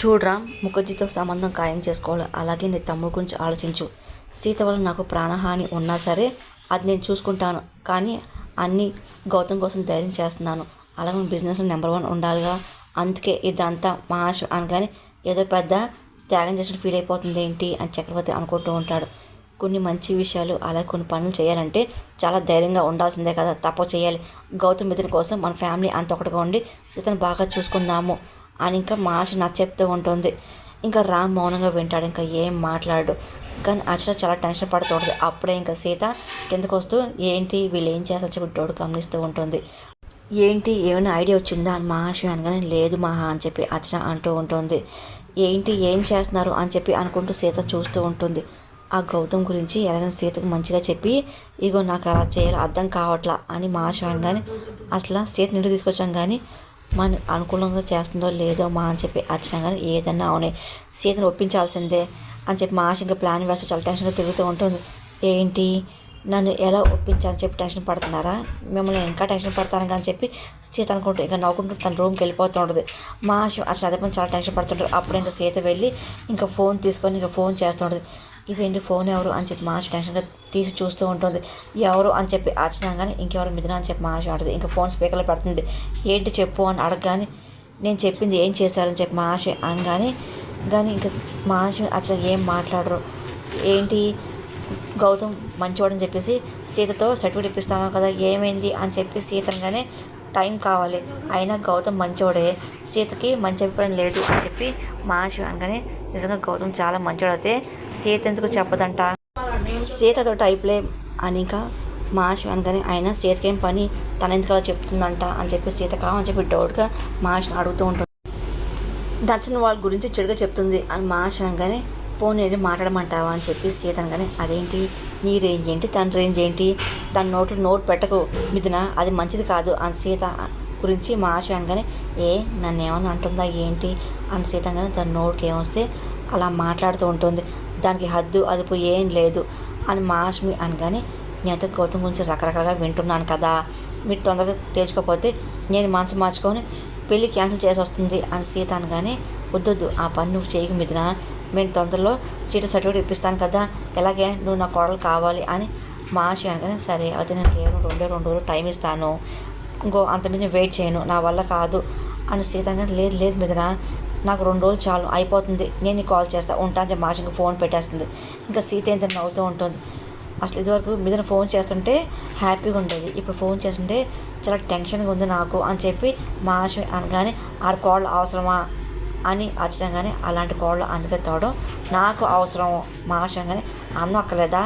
చూడరా ముఖర్జీతో సంబంధం ఖాయం చేసుకోవాలి. అలాగే నీ తమ్ముడు గురించి ఆలోచించు. సీత వల్ల నాకు ప్రాణహాని ఉన్నా సరే అది నేను చూసుకుంటాను. కానీ అన్నీ గౌతమ్ కోసం ధైర్యం చేస్తున్నాను. అలాగే బిజినెస్ నెంబర్ వన్ ఉండాలిగా. అందుకే ఇదంతా మహాశ అనగానే ఏదో పెద్ద త్యాగం చేసిన ఫీల్ అయిపోతుంది ఏంటి అని చక్రవర్తి అనుకుంటూ ఉంటాడు. కొన్ని మంచి విషయాలు అలాగే కొన్ని పనులు చేయాలంటే చాలా ధైర్యంగా ఉండాల్సిందే కదా. తప్ప చేయాలి. గౌతమ్ మిథున్ కోసం మన ఫ్యామిలీ అంత ఒకటిగా ఉండి సీతను బాగా చూసుకుందాము. అని ఇంకా మా ఆశ నాకు చెప్తూ ఉంటుంది. ఇంకా రామ్ మౌనంగా వింటాడు ఇంకా ఏం మాట్లాడు. కానీ అర్చన చాలా టెన్షన్ పడుతూ ఉంటుంది. అప్పుడే ఇంకా సీత కిందకు వస్తూ ఏంటి వీళ్ళు ఏం చేస్తా చెప్పి డోడు గమనిస్తూ ఉంటుంది. ఏంటి ఏమైనా ఐడియా వచ్చిందా? అని మహాశివ అనగానే లేదు మహా అని చెప్పి అర్చన అంటూ ఉంటుంది. ఏంటి ఏం చేస్తున్నారు? అని చెప్పి అనుకుంటూ సీత చూస్తూ ఉంటుంది. ఆ గౌతమ్ గురించి ఎలాగైనా సీతకు మంచిగా చెప్పి ఇగో నాకు అలా చేయాలి అర్థం కావట్లా అని మహాశివ అనగానే అసలు సీత నిండు తీసుకొచ్చాం కానీ మన అనుకూలంగా చేస్తుందో లేదో మా అని చెప్పి అర్చన కానీ ఏదన్నా అవునే సీతను ఒప్పించాల్సిందే అని చెప్పి మా ఆశ ఇంకా ప్లాన్ వేస్తూ చాలా టెన్షన్గా తిరుగుతూ ఉంటుంది. ఏంటి? నన్ను ఎలా ఒప్పించాలని చెప్పి టెన్షన్ పడుతున్నారా? మిమ్మల్ని ఇంకా టెన్షన్ పడతాను అని చెప్పి సీత అనుకుంటూ ఇంకా నవ్వుకుంటూ తన రూమ్కి వెళ్ళిపోతూ ఉంటుంది. మా ఆశ అసలు అదే పని చాలా టెన్షన్ పడుతుంటారు అప్పుడు ఇంకా సీత వెళ్ళి ఇంకా ఫోన్ తీసుకొని ఇంకా ఫోన్ చేస్తుంటుంది ఇదేంటి ఫోన్ ఎవరు అని చెప్పి మహర్షి టెన్షన్గా తీసి చూస్తూ ఉంటుంది. ఎవరు అని చెప్పి అర్చన కానీ ఇంకెవరు మిథున అని చెప్పి మహర్షి ఆశ ఇంకా ఫోన్ స్పీకర్లో పెడుతుంది. ఏంటి చెప్పు అని అడగగానే నేను చెప్పింది ఏం చేశారని చెప్పి మహర్షి అనగానే కానీ ఇంకా మహర్షి అచ్చ ఏం మాట్లాడరు? ఏంటి? గౌతమ్ మంచివాడని చెప్పేసి సీతతో సర్టిఫికేట్ ఇప్పిస్తాను కదా ఏమైంది అని చెప్పి సీతనగానే టైం కావాలి. అయినా గౌతమ్ మంచోడే. సీతకి మంచి అభిప్రాయం లేదు అని చెప్పి మహర్షి అనగానే నిజంగా గౌతమ్ చాలా మంచోడైతే సీత ఎందుకు చెప్పదంట? సీతతో టైప్లే అని ఇంకా మహర్షి అనగానే ఆయన సీతకేం పని? తన ఎందుకు అలా చెప్తుందంట అని చెప్పి సీత కావని చెప్పి డౌట్గా మహర్షిని అడుగుతూ ఉంటుంది. నచ్చిన వాళ్ళ గురించి చెడుగా చెప్తుంది అని మహర్షి అనగానే పోనీ వెళ్ళి మాట్లాడమంటావా అని చెప్పి సీత అనగానే అదేంటి? నీ రేంజ్ ఏంటి? తన రేంజ్ ఏంటి? తన నోట్లో నోట్ పెట్టకు మిథున అది మంచిది కాదు అని సీత గురించి మా ఆశ అనగానే ఏ నన్ను ఏమన్నా అంటుందా? ఏంటి? అని సీత కానీ తన నోటికి ఏమొస్తే అలా మాట్లాడుతూ ఉంటుంది. దానికి హద్దు అదుపు ఏం లేదు అని మా ఆశమి అనగానే నేనైతే గౌతమ్ గురించి రకరకాలుగా వింటున్నాను కదా. మీరు తొందరగా తేల్చుకోకపోతే నేను మనసు మార్చుకొని పెళ్ళి క్యాన్సిల్ చేసి వస్తుంది అని సీత అనగానే వద్దొద్దు ఆ పని నువ్వు చేయకు మిథున. మేము తొందరలో సీట్ సర్టిఫికేట్ ఇప్పిస్తాను కదా ఎలాగే నువ్వు నా కోడలు కావాలి అని మా అనగానే సరే అయితే నేను కేవలం రెండే రెండు రోజులు టైం ఇస్తాను. ఇంకో అంతమంది వెయిట్ చేయను నా వల్ల కాదు అని సీత లేదు లేదు మిథున నాకు రెండు రోజులు చాలు అయిపోతుంది నేను కాల్ చేస్తాను ఉంటాను చెప్పి మాష ఇంకా ఫోన్ పెట్టేస్తుంది. ఇంకా సీత ఏంటో నవ్వుతూ ఉంటుంది. అసలు ఇదివరకు మీద ఫోన్ చేస్తుంటే హ్యాపీగా ఉండేది ఇప్పుడు ఫోన్ చేస్తుంటే చాలా టెన్షన్గా ఉంది నాకు అని చెప్పి మా అనగానే ఆడ కోళ్ళు అవసరమా? అని అచ్చడంగానే అలాంటి కోళ్ళు అందుకే తోవడం నాకు అవసరం మా ఆశంగానే అందం అక్కర్లేదా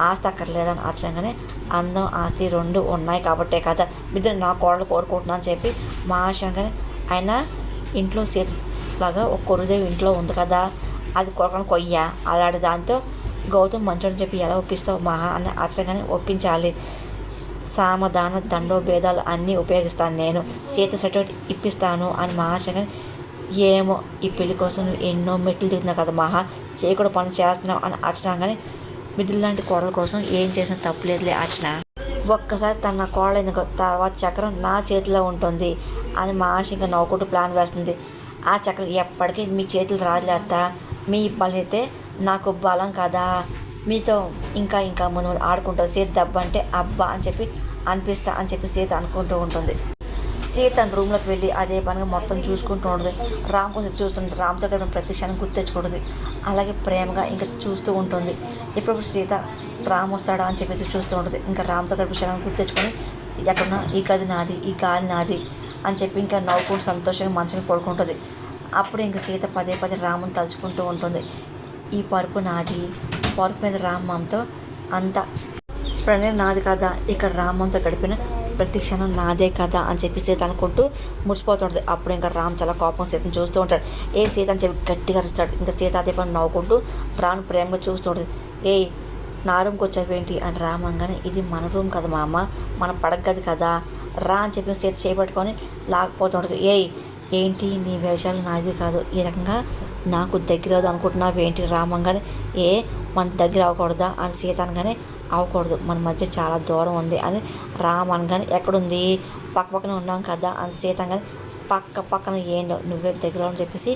ఆస్తి అక్కర్లేదా అని అచ్చడంగానే అందం ఆస్తి రెండు ఉన్నాయి కాబట్టే కదా ఇద్దరు నా కోడలు కోరుకుంటున్నా అని చెప్పి మా ఆశంగానే ఆయన ఇంట్లో లాగా ఒక కొరుదేవి ఇంట్లో ఉంది కదా అది కొరకను కొయ్య. అలాంటి దాంతో గౌతమ్ మంచోడని చెప్పి ఎలా ఒప్పిస్తావు మహా అని అచ్చగానే ఒప్పించాలి. సామధాన దండో భేదాలు అన్నీ ఉపయోగిస్తాను నేను. సీత సర్టిఫికేట్ ఇప్పిస్తాను అని మహాశంకర్ ఏమో ఈ పెళ్ళి కోసం నువ్వు ఎన్నో మెట్లు దిగుతున్నావు కదా మహా. చేయకూడదు పని చేస్తున్నావు అని అర్చనగానే మిడిల్ లాంటి కోడల కోసం ఏం చేసిన తప్పులేదులే అర్చన. ఒక్కసారి తన నా కోడలు ఎందుకు తర్వాత చక్రం నా చేతిలో ఉంటుంది అని మా ఆశ ఇంకా నవ్వుకుంటూ ప్లాన్ వేస్తుంది. ఆ చక్రం ఎప్పటికీ మీ చేతులు రాజులేత మీ బలైతే నాకు బలం కదా. మీతో ఇంకా ఇంకా ముందు ముందు ఆడుకుంటూ సీత దెబ్బ అంటే అబ్బా అని చెప్పి అనిపిస్తా అని చెప్పి సీత అనుకుంటూ ఉంటుంది. సీత తన రూమ్లోకి వెళ్ళి అదే పనిగా మొత్తం చూసుకుంటూ ఉంటుంది. రామ్ కోసం చూస్తుంటుంది రామ్ దగ్గర ప్రతి క్షణం గుర్తించకూడదు అలాగే ప్రేమగా ఇంకా చూస్తూ ఉంటుంది. ఇప్పుడు సీత రామ్ వస్తాడా అని చెప్పి చూస్తూ ఉంటుంది. ఇంకా రామ్తో కలిపి క్షణం గుర్తించుకొని తెచ్చుకొని ఎక్కడున్నా ఈ గది నాది ఈ గాలి నాది అని చెప్పి ఇంకా నవ్వుకుంటూ సంతోషంగా మనసుని పడుకుంటుంది. అప్పుడు ఇంకా సీత పదే పదే రాముని తలుచుకుంటూ ఉంటుంది. ఈ పరుపు నాది పరుపు మీద రామ్మంతో అంతా ప్రణయం నాది కదా? ఇక్కడ రామంతో గడిపిన ప్రతి క్షణం నాదే కదా అని చెప్పి సీత అనుకుంటూ ముడిచిపోతుంటుంది అప్పుడు ఇంకా రామ్ చాలా కోపం సీతను చూస్తూ ఉంటాడు. ఏ సీత అని చెప్పి గట్టిగా అరుస్తాడు. ఇంకా సీత అదే పని నవ్వుకుంటూ రాను ప్రేమగా చూస్తూ ఉంటుంది. ఏ నా రూమ్కి వచ్చావేంటి అని రామ్ అనగానే ఇది మన రూమ్ కదా మా అమ్మ మన పడగది కదా రా అని చెప్పి సీత చేపట్టుకొని లాగిపోతుంటుంది ఏయ్ ఏంటి నీ వేషాలు నాది కాదు. ఈ రకంగా నాకు దగ్గర అనుకుంటున్నావు ఏంటి? రామంగానే ఏ మన దగ్గర అవ్వకూడదా? అని సీత అనగానే అవ్వకూడదు మన మధ్య చాలా దూరం ఉంది అని రామ్ అనగానే ఎక్కడుంది? పక్క పక్కన ఉన్నాం కదా అని సీత కానీ పక్క పక్కన ఏంటో నువ్వే దగ్గర అని చెప్పేసి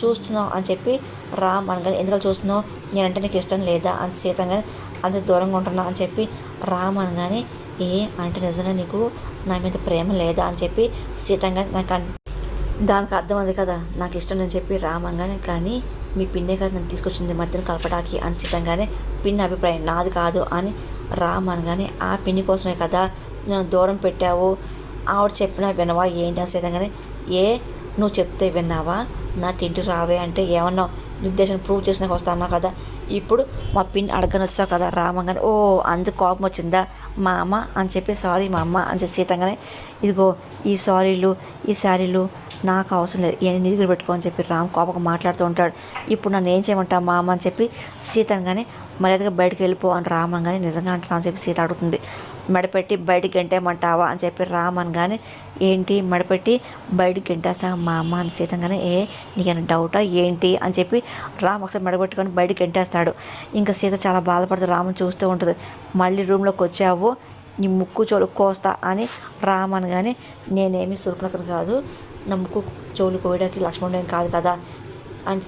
చూస్తున్నావు అని చెప్పి రామ్ అనగానే ఎందుకు చూస్తున్నావు? నేనంటే నీకు ఇష్టం లేదా? అని సీత కానీ అంత దూరంగా ఉంటున్నా అని చెప్పి రామ్ అనగానే ఏ అంటే నిజంగా నీకు నా మీద ప్రేమ లేదా? అని చెప్పి సీతంగా నాకు అన్- దానికి అర్థం అది కదా నాకు ఇష్టం అని చెప్పి రామంగానే కానీ మీ పిన్నే కదా నన్ను తీసుకొచ్చింది మధ్యన కలపడానికి అని సీతంగానే పిన్ని అభిప్రాయం నాది కాదు అని రామనగానే ఆ పిన్ని కోసమే కదా నన్ను దూరం పెట్టావు? ఆవిడ చెప్పినా వినవా? ఏంటి? అని కానీ ఏ నువ్వు చెప్తే విన్నావా? నా తింటి రావే అంటే ఏమన్నావు? నిర్దేశం ప్రూవ్ చేసినాక వస్తాను కదా. ఇప్పుడు మా పిన్ అడగని వచ్చావు కదా రామంగానే ఓ అందుకు కోపం వచ్చిందా? మా అమ్మ అని చెప్పి సారీ మా అమ్మ అని చెప్పి సీతంగానే ఇదిగో ఈ సారీలు ఈ శారీలు నాకు అవసరం లేదు. ఏ నీ కూడా పెట్టుకో అని చెప్పి రామ్ కోపంగా మాట్లాడుతూ ఉంటాడు. ఇప్పుడు నన్ను ఏం చేయమంటావు మా అమ్మ అని చెప్పి సీతంగానే మర్యాదగా బయటకు వెళ్ళిపో అని రామంగానే నిజంగా అంటున్నా అని చెప్పి సీత అడుగుతుంది. మెడపెట్టి బయటికి గంటేమంటావా అని చెప్పి రామ్ అనగానే ఏంటి మెడపెట్టి బయటికి గంటేస్తా మా అమ్మ అని సీతంగానే ఏ నీకైనా డౌటా ఏంటి? అని చెప్పి రామ్ ఒకసారి మెడపెట్టుకొని బయటికి ఎంటేస్తాడు ఇంకా సీత చాలా బాధపడుతూ రాముని చూస్తూ ఉంటుంది. మళ్ళీ రూమ్లోకి వచ్చావు నీ ముక్కు చోలు కోస్తా అని రామ్ అనగానే నేనేమి సురపలకను కాదు నా ముక్కు చెవులు కోయడానికి లక్ష్మణుడు ఏం కాదు కదా అని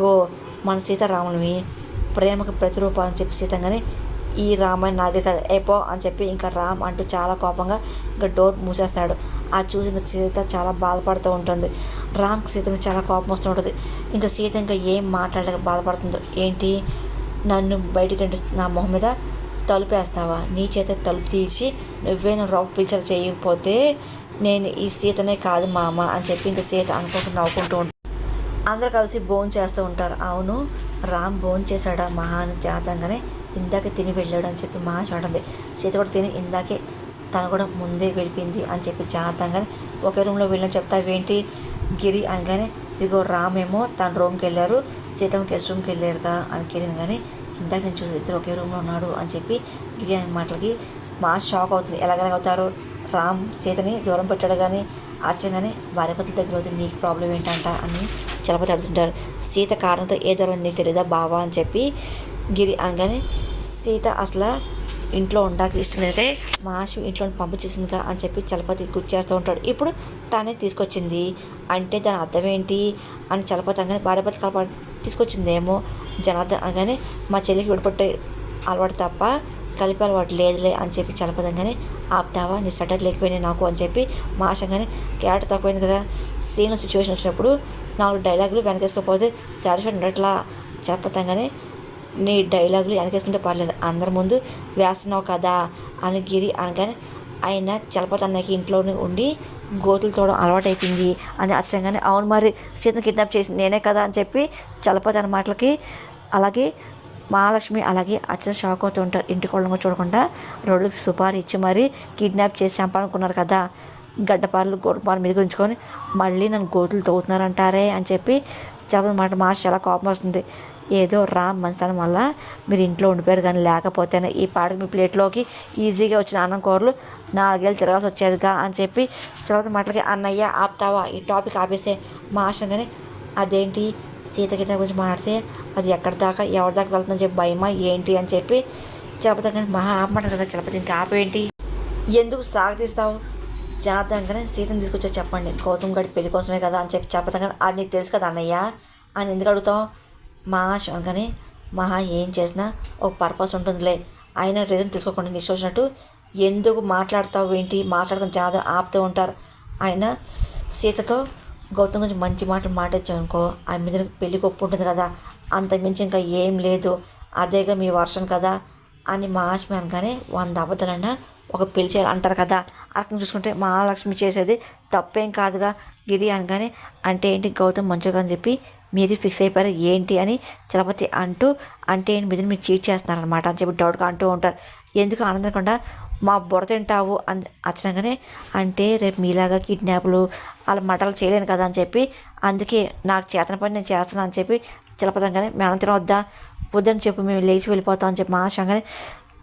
గో మన సీతారాములవి ప్రేమకు ప్రతిరూపాలని చెప్పి సీతంగానే ఈ రామాయణ నాగే కదా ఏపో అని చెప్పి ఇంకా రామ్ అంటూ చాలా కోపంగా ఇంకా డోర్ మూసేస్తాడు. ఆ చూసి ఇంకా సీత చాలా బాధపడుతూ ఉంటుంది. రామ్కి సీత మీద చాలా కోపం వస్తూ ఉంటుంది. ఇంకా సీత ఇంకా ఏం మాట్లాడలేక బాధపడుతుందో. ఏంటి? నన్ను బయటికి నా మొహం మీద తలుపేస్తావా? నీ చేత తలుపు తీసి నువ్వే నువ్వు రౌ పిలిచలు చేయకపోతే నేను ఈ సీతనే కాదు మామ అని చెప్పి ఇంకా సీత అనుకుంటూ నవ్వుకుంటూ ఉంటాను అందరూ కలిసి భోజనం చేస్తూ ఉంటారు. అవును రామ్ భోజనం చేశాడా? మహా అని జాతంగానే ఇందాకే తిని వెళ్ళాడు అని చెప్పి మహా చూడండి సీత కూడా తిని ఇందాకే తను కూడా ముందే వెళ్ళిపోయింది అని చెప్పి జాతంగానే ఒకే రూమ్లో వెళ్ళని చెప్తావేంటి గిరి? అనగానే ఇదిగో రామ్ ఏమో తన రూమ్కి వెళ్ళారు సీత గెస్ట్ రూమ్కి వెళ్ళారుగా అని కిరణ్ కానీ ఇందాక నేను చూసి ఇద్దరు ఒకే రూమ్లో ఉన్నాడు అని చెప్పి గిరి అనే మాటలకి మా షాక్ అవుతుంది. ఎలాగెలాగవుతారు? రామ్ సీతని దూరం పెట్టాడు కానీ ఆశ్చర్యంగానే భార్య దగ్గర అవుతుంది నీకు ప్రాబ్లం ఏంటంట అని చలపతి అడుగుతుంటారు సీత కారణంతో ఏ దూరం నీకు తెలియదా బావా అని చెప్పి గిరి అనగానే సీత అసలు ఇంట్లో ఉండడానికి ఇష్టం లేదే మాషు ఇంట్లో పంపించేసిందిగా అని చెప్పి చలపతి గుర్తు చేస్తూ ఉంటాడు. ఇప్పుడు తనే తీసుకొచ్చింది. అంటే దాని అర్థం ఏంటి? అని చలపతి అనగానే భార్యపతి కలప తీసుకొచ్చిందేమో జనార్దన్ అనగానే మా చెల్లికి విడిపట్టే అలవాటు తప్ప కలిపి అలవాటు లేదులే అని చెప్పి చలపదంగానే ఆపుతావా? నీ సటర్ లేకపోయినా నాకు అని చెప్పి మాషంగానే క్యారెట్ తక్కువైంది కదా. సీన్ సిచ్యువేషన్ వచ్చినప్పుడు నాలుగు డైలాగులు వెనకేసుకోకపోతే సాటిస్ఫైడ్ ఉండట్లా చెప్పతంగానే నీ డైలాగులు వెనకేసుకుంటే పర్లేదు. అందరి ముందు వేస్తున్నావు కదా అని గిరి అనగానే ఆయన చలపతన్నకి ఇంట్లోనే ఉండి గోతులు తోడడం అలవాటు అయిపోయింది అని అచ్చంగానే అవును మరి సీతను కిడ్నాప్ చేసింది నేనే కదా అని చెప్పి చలపతి అన్న మాటలకి అలాగే మహాలక్ష్మి అలాగే అచ్చం షాక్ అవుతూ ఉంటారు. ఇంటి కోళ్ళంగా చూడకుండా రోడ్లకు సుపారీ ఇచ్చి మరీ కిడ్నాప్ చేసి చంపాలనుకున్నారు కదా. గడ్డపార్లు గొడపాలు మీద ఉంచుకొని మళ్ళీ నన్ను గోతులు తోగుతున్నారంటారే అని చెప్పి చెప్పమాట మాస్ చాలా కోపం వస్తుంది. ఏదో రామ్ మంచితనం వల్ల మీరు ఇంట్లో ఉండిపోయారు కానీ లేకపోతేనే ఈ పాటకు మీ ప్లేట్లోకి ఈజీగా వచ్చిన అన్నం కూరలు నాలుగేళ్ళు తిరగాల్సి వచ్చేదిగా అని చెప్పి తర్వాత మాటలకి అన్నయ్య ఆపుతావా? ఈ టాపిక్ ఆపేసే. మా ఆశంగానే అదేంటి? సీత గిట్ట గురించి మాట్లాడితే అది ఎక్కడి దాకా ఎవరి దాకా వెళ్తుందని చెప్పి భయమా ఏంటి అని చెప్పి చలపతి కానీ మహా ఆపమాట కదా చలపతి ఇంకా ఆపేంటి ఎందుకు సాగతీస్తావు జాగ్రత్తగానే సీతను తీసుకొచ్చా చెప్పండి. గౌతమ్ గడి పెళ్ళి కోసమే కదా అని చెప్పి చెప్పతంగానే అది నీకు తెలుసు కదా అన్నయ్య? అని ఎందుకు అడుగుతావు? మహా కానీ మహా ఏం చేసినా ఒక పర్పస్ ఉంటుందిలే. ఆయన రీజన్ తీసుకోకుండా నీ వచ్చినట్టు ఎందుకు మాట్లాడతావు ఏంటి? మాట్లాడుకుని జనార్దన్ ఆపుతూ ఉంటారు. ఆయన సీతతో గౌతమ్ గురించి మంచి మాటలు మాట్లాడానుకో ఆ మీద పెళ్ళికి ఒప్పు ఉంటుంది కదా అంత మించి ఇంకా ఏం లేదు అదేగా మీ వర్షం కదా అని మహాలక్ష్మి అనగానే వంద అబద్ధాలన్నా ఒక పెళ్ళి చేయాలి అంటారు కదా. అర్థం చూసుకుంటే మహాలక్ష్మి చేసేది తప్పేం కాదుగా గిరి అనగానే అంటే ఏంటి గౌతమ్ మంచిగా అని చెప్పి మీరు ఫిక్స్ అయిపోయారు ఏంటి అని చలపతి అంటూ అంటే ఏంటి మీద మీరు చీట్ చేస్తున్నారనమాట అని చెప్పి డౌట్గా అంటూ ఉంటారు. ఎందుకు ఆనందకుండా మా బుర్ర తింటావు అని అచ్చనగానే అంటే రేపు మీలాగా కిడ్నాప్లు అలా మటలు చేయలేను కదా అని చెప్పి అందుకే నాకు చేతన పని నేను చేస్తున్నాను అని చెప్పి చలపతంగానే మేడం తినవద్దా వద్దని చెప్పి మేము లేచి వెళ్ళిపోతాం అని చెప్పి మా ఆశంగానే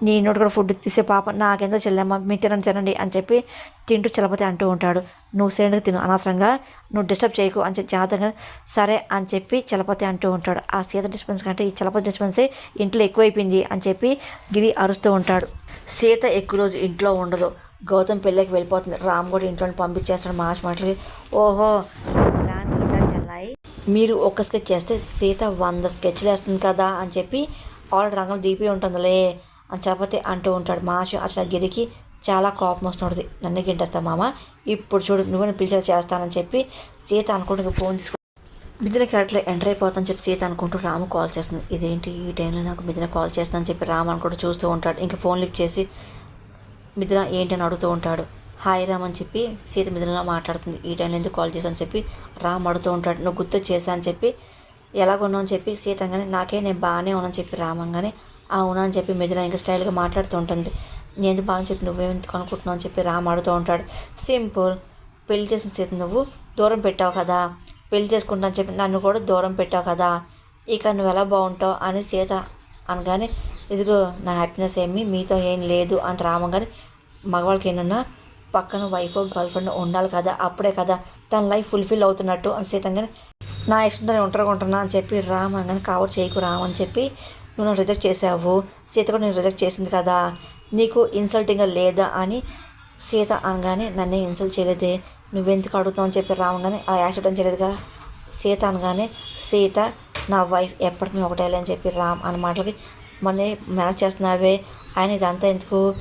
నీ నోటి కూడా ఫుడ్ తీసే పాప నాకెంతో చెల్లెమ్మ మీరు తినండి తినండి అని చెప్పి తింటూ చలపతి అంటూ ఉంటాడు. నువ్వు సరైనగా తిను అనవసరంగా నువ్వు డిస్టర్బ్ చేయకు అని చెప్పి జాగ్రత్తగా సరే అని చెప్పి చలపతి అంటూ ఉంటాడు. ఆ సీత డిస్పెన్స్ కంటే ఈ చలపతి డిస్పెన్సే ఇంట్లో ఎక్కువైపోయింది అని చెప్పి గిరి అరుస్తూ ఉంటాడు. సీత ఎక్కువ రోజు ఇంట్లో ఉండదు. గౌతమ్ పెళ్ళికి వెళ్ళిపోతుంది. రామ్ కూడా ఇంట్లో పంపించేస్తాడు మాస్ మాటలకి. ఓహో. చెల్లాయి మీరు ఒక్క స్కెచ్ చేస్తే సీత వంద స్కెచ్లు వేస్తుంది కదా అని చెప్పి ఆల్ రంగులు దీపి ఉంటుందిలే. అని చలపతి అంటూ ఉంటాడు. మాషు అసలు గిరికి చాలా కోపం వస్తుంటుంది. నన్ను గింటేస్తా మామ. ఇప్పుడు చూడు నువ్వు పిలిచేలా చేస్తానని చెప్పి సీత అనుకుంటూ ఫోన్ తీసుకు మిథున క్యారెక్టర్లో ఎంటర్ అయిపోతానని చెప్పి సీత అనుకుంటూ రాము కాల్ చేస్తుంది. ఇదేంటి ఈ టైంలో నాకు మిథున కాల్ చేస్తానని చెప్పి రామ్ అనుకుంటూ చూస్తూ ఉంటాడు. ఇంకా ఫోన్ లిఫ్ట్ చేసి మిథున ఏంటని అడుగుతూ ఉంటాడు. హాయ్ రామ్ అని చెప్పి సీత మిథునలో మాట్లాడుతుంది. ఈ టైంలో ఎందుకు కాల్ చేశాను చెప్పి రామ్ అడుగుతూ ఉంటాడు. నువ్వు గుర్తు చేశా అని చెప్పి ఎలాగున్నావు అని చెప్పి సీతంగానే నాకే నేను బాగానే ఉన్నాను చెప్పి రామంగానే అవునా అని చెప్పి మిథున ఇంకా స్టైల్గా మాట్లాడుతూ ఉంటుంది. నేను బాగా చెప్పి నువ్వేందుకు అనుకుంటున్నావు? అని చెప్పి రామ్ ఆడుతూ ఉంటాడు. సింపుల్. పెళ్ళి చేసిన సీత నువ్వు దూరం పెట్టావు కదా. పెళ్ళి చేసుకుంటా అని చెప్పి నన్ను కూడా దూరం పెట్టావు కదా. ఇక నువ్వు ఎలా బాగుంటావు? అని సీత అనగానే ఇదిగో నా హ్యాపీనెస్ ఏమి మీతో ఏం లేదు అని రామగానే మగవాళ్ళకి ఏమన్నా పక్కన వైఫ్ గర్ల్ ఫ్రెండ్ ఉండాలి కదా అప్పుడే కదా తన లైఫ్ ఫుల్ఫిల్ అవుతున్నట్టు అని సీతంగానే నా ఇష్టంతో ఉంటారు ఉంటున్నా అని చెప్పి రామ్ అనగానే కవర్ చేయకు రామ్ అని చెప్పి నువ్వు నన్ను రిజెక్ట్ చేసావు సీత కూడా నేను రిజెక్ట్ చేసింది కదా. నీకు ఇన్సల్టింగ్గా లేదా అని సీత అనగానే నన్నే ఇన్సల్ట్ చేయలేదే. నువ్వెందుకు అడుగుతావు అని చెప్పి రామగానే ఆ యాక్సిడెంట్ చేయలేదుగా. సీత అనగానే సీత నా వైఫ్ ఎప్పటికీ ఒకటే అని చెప్పి రామ్ అన్న మాటలకి మన మేనేజ్ చేస్తున్నావే. ఆయన ఇదంతా ఎందుకు?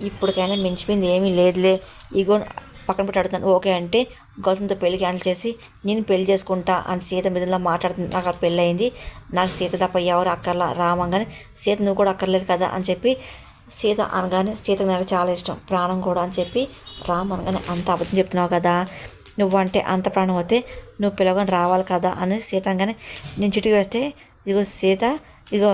ఇప్పటికైనా మించిపోయింది ఏమీ లేదులే. ఇగో పక్కన పెట్టి అడుగుతాను ఓకే అంటే గౌతమ్తో పెళ్ళి క్యాన్సిల్ చేసి నేను పెళ్ళి చేసుకుంటా అని సీత మీదలో మాట్లాడుతుంది. నాకు అక్కడ పెళ్ళి అయింది నాకు సీత తప్ప ఎవరు అక్కర్లా రామంగానే సీత నువ్వు కూడా అక్కర్లేదు కదా అని చెప్పి సీత అనగానే సీతకు నాకు చాలా ఇష్టం ప్రాణం కూడా అని చెప్పి రామ్ అనగానే అంత అబద్ధం చెప్తున్నావు కదా నువ్వంటే అంత ప్రాణం అయితే నువ్వు పిలవగానే రావాలి కదా అని సీత అనగానే నేను చిటికి వేస్తే ఇదిగో సీత ఇదిగో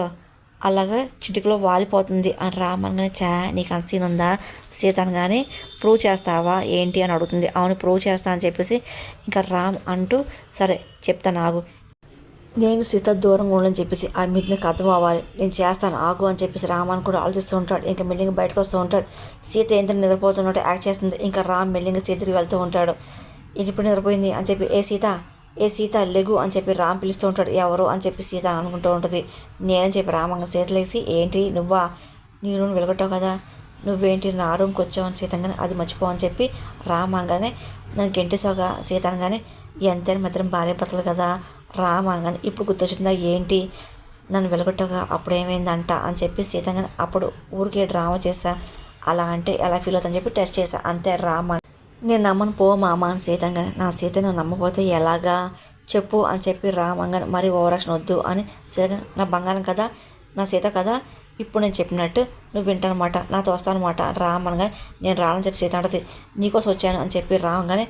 అలాగా చిటికలో వాలిపోతుంది. అని రామనగానే చా నీకు అంత సీన్ ఉందా? సీత అనగానే ప్రూవ్ చేస్తావా? ఏంటి? అని అడుగుతుంది. అవును ప్రూవ్ చేస్తా అని చెప్పేసి ఇంకా రామ్ అంటూ సరే చెప్తాను ఆగు నేను సీత దూరంగా ఉండని చెప్పేసి ఆ మీకు అర్థం అవ్వాలి. నేను చేస్తాను ఆగు అని చెప్పేసి రామాన్ కూడా ఆలోచిస్తూ ఉంటాడు. ఇంకా మిల్లింగ్ బయటకు వస్తూ ఉంటాడు. సీత ఎంత నిద్రపోతున్నట్టు యాక్ట్ చేస్తుంది. ఇంకా రామ్ మిల్లింగ్ సీతకి వెళ్తూ ఉంటాడు. ఇప్పుడు నిద్రపోయింది? అని చెప్పి ఏ సీత? ఏ సీత లెగు అని చెప్పి రామ్ పిలుస్తూ ఉంటాడు. ఎవరు అని చెప్పి సీత అనుకుంటూ ఉంటుంది. నేనని చెప్పి రామంగా సీతలేసి ఏంటి నువ్వా? నీ రూమ్ వెలగొట్టావు కదా. నువ్వేంటి నా రూమ్కి వచ్చావు? అని సీతంగానే అది మర్చిపో అని చెప్పి రామ్ అనగానే నన్ను గెంటేసావుగా సీత అనగానే ఎంతైనా మాత్రం భార్య భర్తలు కదా. రామ్ అనగానే ఇప్పుడు గుర్తొచ్చిందా? ఏంటి? నన్ను వెలగొట్టగా అప్పుడు ఏమైందంట? అని చెప్పి సీతంగానే అప్పుడు ఊరికే డ్రామా చేసా అలా అంటే ఎలా ఫీల్ అవుతుందని చెప్పి టెస్ట్ చేశా. అంతే రామ్ అని నేను నమ్మను పో మామ అని సీతంగా నా సీత నువ్వు నమ్మకపోతే ఎలాగా? చెప్పు అని చెప్పి రామంగా మరి ఓవరాక్షన్ వద్దు అని సీత నా బంగారం కదా నా సీత కదా ఇప్పుడు నేను చెప్పినట్టు నువ్వు వింటానమాట నాతో వస్తానమాట రామనగా నేను రానని చెప్పి సీత అంటది. నీకోసం వచ్చాను అని చెప్పి రావంగానే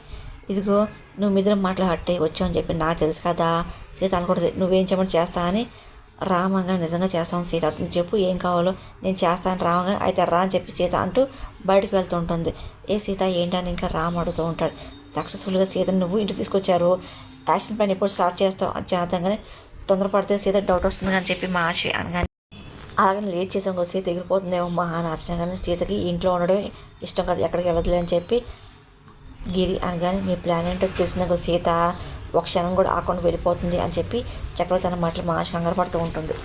ఇదిగో నువ్వు మీద మాటలు హట్టే వచ్చావు అని చెప్పి నాకు తెలుసు కదా సీత అనుకుంటుంది నువ్వేం చేయమని చేస్తా అని రామంగా నిజంగా చేస్తాను సీత. అడుగుతుంది చెప్పు ఏం కావాలో నేను చేస్తాను రామంగా. అయితే రా అని చెప్పి సీత అంటూ బయటకు వెళ్తూ ఉంటుంది ఏ సీత ఏంటని ఇంకా రామ్ అడుగుతూ ఉంటాడు. సక్సెస్ఫుల్గా సీతను నువ్వు ఇంటికి తీసుకొచ్చారు. యాక్షన్ పైన ఎప్పుడు స్టార్ట్ చేస్తావు? అని చేద్దాంగానే తొందరపడితే సీత డౌట్ వస్తుంది అని చెప్పి మా ఆశ అనగానే అలాగని లేట్ చేసాం కదా సీత ఎగిరిపోతుందేమో మా అని కానీ సీతకి ఇంట్లో ఉండడం ఇష్టం కదా ఎక్కడికి వెళ్ళదులే అని చెప్పి గిరి అనగానే మీ ప్లాన్ ఏంటో తెలిసిన సీత. ఒక క్షణం కూడా ఆకుండా వెళ్ళిపోతుంది అని చెప్పి చక్రవర్తి అన్న మాటలు మా కంగారు పడుతూ ఉంటుంది.